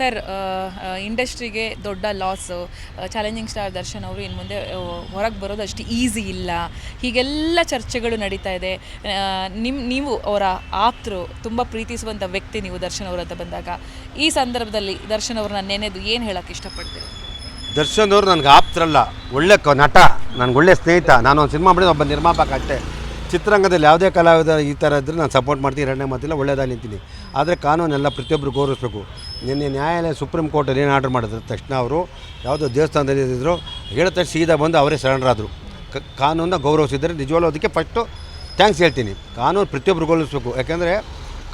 Sir ಇಂಡಸ್ಟ್ರಿಗೆ ದೊಡ್ಡ loss challenging star Darshan ಅವರು ಇನ್ನು ಮುಂದೆ ಹೊರಗೆ ಬರೋದು ಅಷ್ಟು ಈಸಿ ಇಲ್ಲ. ಹೀಗೆಲ್ಲ ಚರ್ಚೆಗಳು ನಡೀತಾ ಇದೆ. ನಿಮ್ಮ ನೀವು ಅವರ ಆಪ್ತರು ತುಂಬ ಪ್ರೀತಿಸುವಂಥ ವ್ಯಕ್ತಿ ನೀವು ದರ್ಶನ್ ಅವರು ಅಂತ ಬಂದಾಗ. ಈ ಸಂದರ್ಭದಲ್ಲಿ ದರ್ಶನ್ ಅವ್ರನ್ನ ನೆನೆದು ಏನು ಹೇಳೋಕ್ಕೆ ಇಷ್ಟಪಡ್ತೀರಿ? ದರ್ಶನ್ ಅವರು ನನಗೆ ಆಪ್ತರಲ್ಲ. ಒಳ್ಳೆ ನಟ, ನನಗೆ ಒಳ್ಳೆ ಸ್ನೇಹಿತ. ನಾನು ಒಂದು ಸಿನಿಮಾ ಮಾಡಿದ, ಒಬ್ಬ ನಿರ್ಮಾಪಕ ಅಷ್ಟೇ. ಚಿತ್ರರಂಗದಲ್ಲಿ ಯಾವುದೇ ಕಲಾವಿದ ಈ ಥರ ಇದ್ದರೆ ನಾನು ಸಪೋರ್ಟ್ ಮಾಡ್ತೀನಿ, ಎರಡನೇ ಮಾತಿಲ್ಲ, ಒಳ್ಳೆಯದಾಗಿ ನಿಂತೀನಿ. ಆದರೆ ಕಾನೂನೆಲ್ಲ ಪ್ರತಿಯೊಬ್ಬರು ಗೌರವಿಸಬೇಕು. ನಿನ್ನೆ ನ್ಯಾಯಾಲಯ ಸುಪ್ರೀಂ ಕೋರ್ಟಲ್ಲಿ ಏನು ಆರ್ಡರ್ ಮಾಡಿದ್ರು? ತಕ್ಷಣ ಅವರು ಯಾವುದೋ ದೇವಸ್ಥಾನದಲ್ಲಿ ಇದ್ದರು ಹೇಳಿದ ಸೀದಾ ಬಂದು ಅವರೇ ಸರೆಂಡರ್ ಕ, ಕಾನೂನನ್ನ ಗೌರವಿಸಿದರೆ ನಿಜವಾಗ್ಲೂ ಅದಕ್ಕೆ ಫಸ್ಟು ಥ್ಯಾಂಕ್ಸ್ ಹೇಳ್ತೀನಿ. ಕಾನೂನು ಪ್ರತಿಯೊಬ್ಬರು ಗೌರವಿಸಬೇಕು. ಯಾಕೆಂದರೆ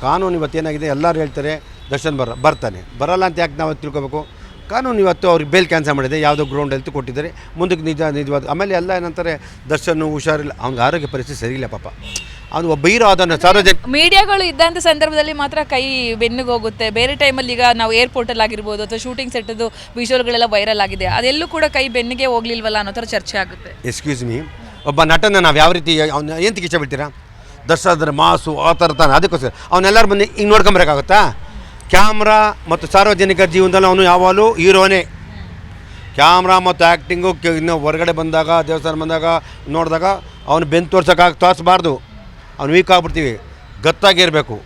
ಕಾನೂನು ಇವತ್ತೇನಾಗಿದೆ ಎಲ್ಲರೂ ಹೇಳ್ತಾರೆ, ದರ್ಶನ್ ಬರ, ಬರ್ತಾನೆ. ಬರಲ್ಲ ಅಂತ ಯಾಕೆ ನಾವು ತಿಳ್ಕೊಬೇಕು? ಕಾನೂನು ಇವತ್ತು ಅವ್ರಿಗೆ ಬೇಲ್ ಕ್ಯಾನ್ಸಲ್ ಮಾಡಿದೆ ಯಾವುದೋ ಗ್ರೌಂಡ್ ಹೆಲ್ತ್ ಕೊಟ್ಟಿದ್ದಾರೆ. ಮುಂದಕ್ಕೆ ನಿಜ ನಿಜವಾದ ಆಮೇಲೆ ಎಲ್ಲ ಏನಂತಾರೆ ದರ್ಶನ್ ಹುಷಾರಿಲ್ಲ ಅವ್ನಿಗೆ ಆರೋಗ್ಯ ಪರಿಸ್ಥಿತಿ ಸರಿಯಿಲ್ಲ ಪಾಪ. ಅದು ಒಬ್ಬ ಹೀರೋ ಅದನ್ನು ಸಾರ್ವಜನಿಕ ಮೀಡಿಯಾಗಳು ಇದ್ದಂಥ ಸಂದರ್ಭದಲ್ಲಿ ಮಾತ್ರ ಕೈ ಬೆನ್ನಿಗೆ ಹೋಗುತ್ತೆ. ಬೇರೆ ಟೈಮಲ್ಲಿ ಈಗ ನಾವು ಏರ್ಪೋರ್ಟಲ್ಲಿ ಆಗಿರ್ಬೋದು ಅಥವಾ ಶೂಟಿಂಗ್ ಸೆಟ್ಟದು ವಿಷುವಲ್ಗಳೆಲ್ಲ ವೈರಲ್ ಆಗಿದೆ. ಅದೆಲ್ಲೂ ಕೂಡ ಕೈ ಬೆನ್ನಿಗೆ ಹೋಗ್ಲಿಲ್ವಲ್ಲ ಅನ್ನೋ ಥರ ಚರ್ಚೆ ಆಗುತ್ತೆ. ಎಕ್ಸ್ಕ್ಯೂಸ್ ಮೀ ಒಬ್ಬ ನಟನ ನಾವು ಯಾವ ರೀತಿ ಅವ್ನು ಏನು ಕಿಚ್ಚ ಬಿಡ್ತೀರಾ ದರ್ಶನ ಮಾಸು ಆ ಥರ ತಾನೆ ಅದಕ್ಕೋಸ್ಕರ. ಅವನ್ನೆಲ್ಲರೂ ಬಂದು ಹಿಂಗೆ ನೋಡ್ಕೊಂಬರಕ್ಕಾಗುತ್ತಾ? ಕ್ಯಾಮ್ರಾ ಮತ್ತು ಸಾರ್ವಜನಿಕ ಜೀವನದಲ್ಲಿ ಅವನು ಯಾವಾಗಲೂ ಹೀರೋನೇ. ಕ್ಯಾಮ್ರಾ ಮತ್ತು ಆ್ಯಕ್ಟಿಂಗು ಇನ್ನು ಹೊರಗಡೆ ಬಂದಾಗ, ದೇವಸ್ಥಾನ ಬಂದಾಗ ನೋಡಿದಾಗ ಅವನು ಬೆನ್ನು ತೋರ್ಸೋಕ್ಕಾಗಿ ತೋರಿಸ್ಬಾರ್ದು. ಅವ್ನು ವೀಕ್ ಆಗ್ಬಿಡ್ತೀವಿ. ಗತ್ತಾಗಿರಬೇಕು.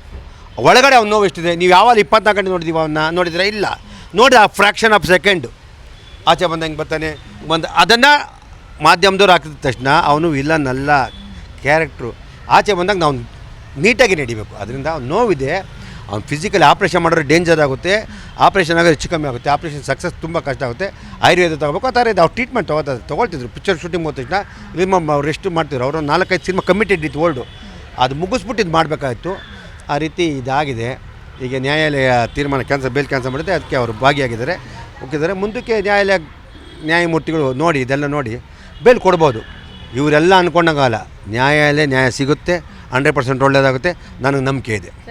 ಒಳಗಡೆ ಅವ್ನು ನೋವು ಎಷ್ಟಿದೆ? ನೀವು ಯಾವಾಗ ಇಪ್ಪತ್ನಾಲ್ಕು ಗಂಟೆ ನೋಡಿದ್ದೀವಿ ಅವನ್ನ ನೋಡಿದರೆ? ಇಲ್ಲ. ನೋಡಿ ಆ ಫ್ರ್ಯಾಕ್ಷನ್ ಆಫ್ ಸೆಕೆಂಡ್ ಆಚೆ ಬಂದಂಗೆ ಬರ್ತಾನೆ? ಒಂದು ಅದನ್ನು ಮಾಧ್ಯಮದವ್ರು ಹಾಕಿದ ತಕ್ಷಣ ಅವನು ವಿಲನ್ ಅಲ್ಲ. ಕ್ಯಾರೆಕ್ಟ್ರು ಆಚೆ ಬಂದಾಗ ನಾವು ನೀಟಾಗಿ ನಡಿಬೇಕು. ಅದರಿಂದ ಅವ್ನು ನೋವಿದೆ. ಅವ್ನು ಫಿಸಿಕಲಿ ಆಪ್ರೇಷನ್ ಮಾಡಿದ್ರೆ ಡೇಂಜರ್ ಆಗುತ್ತೆ ಆಪ್ರೇಷನ್ ಆಗೋದು ಹೆಚ್ಚು ಕಮ್ಮಿ ಆಗುತ್ತೆ ಆಪ್ರೇಷನ್ ಸಕ್ಸಸ್ ತುಂಬ ಕಷ್ಟ ಆಗುತ್ತೆ. ಆಯುರ್ವೇದ ತೊಗೋಬೇಕು, ಆ ಥರ ಇದು. ಅವ್ರು ಟ್ರೀಟ್ಮೆಂಟ್ ತೊಗೋತಾರೆ ತೊಗೊಳ್ತಿದ್ರು ಪಿಕ್ಚರ್ ಶೂಟಿಂಗ್ ಹೋದ ತಕ್ಷಣ ನಿಮ್ಮ ರೆಸ್ಟ್ ಮಾಡ್ತಿದ್ರು. ಅವರು ನಾಲ್ಕೈದು ಸಿನಿಮಾ ಕಮಿಟೆಡ್ ಇತ್ತು ಓಲ್ಡು ಅದು ಮುಗಿಸ್ಬಿಟ್ಟು ಇದು ಮಾಡಬೇಕಾಗಿತ್ತು ಆ ರೀತಿ ಇದಾಗಿದೆ. ಈಗ ನ್ಯಾಯಾಲಯ ತೀರ್ಮಾನ ಕ್ಯಾನ್ಸಲ್ ಬೇಲ್ ಕ್ಯಾನ್ಸಲ್ ಮಾಡಿದೆ ಅದಕ್ಕೆ ಅವರು ಭಾಗಿಯಾಗಿದ್ದಾರೆ. ಹೋಗಿದ್ದಾರೆ ಮುಂದಕ್ಕೆ ನ್ಯಾಯಾಲಯ, ನ್ಯಾಯಮೂರ್ತಿಗಳು ನೋಡಿ, ಇದೆಲ್ಲ ನೋಡಿ ಬೇಲ್ ಕೊಡ್ಬೋದು. ಇವರೆಲ್ಲ ಅಂದ್ಕೊಂಡಂಗಲ್ಲ ನ್ಯಾಯಾಲಯ ನ್ಯಾಯ ಸಿಗುತ್ತೆ ಹಂಡ್ರೆಡ್ ಪರ್ಸೆಂಟ್ ಒಳ್ಳೆಯದಾಗುತ್ತೆ ನನಗೆ ನಂಬಿಕೆ ಇದೆ.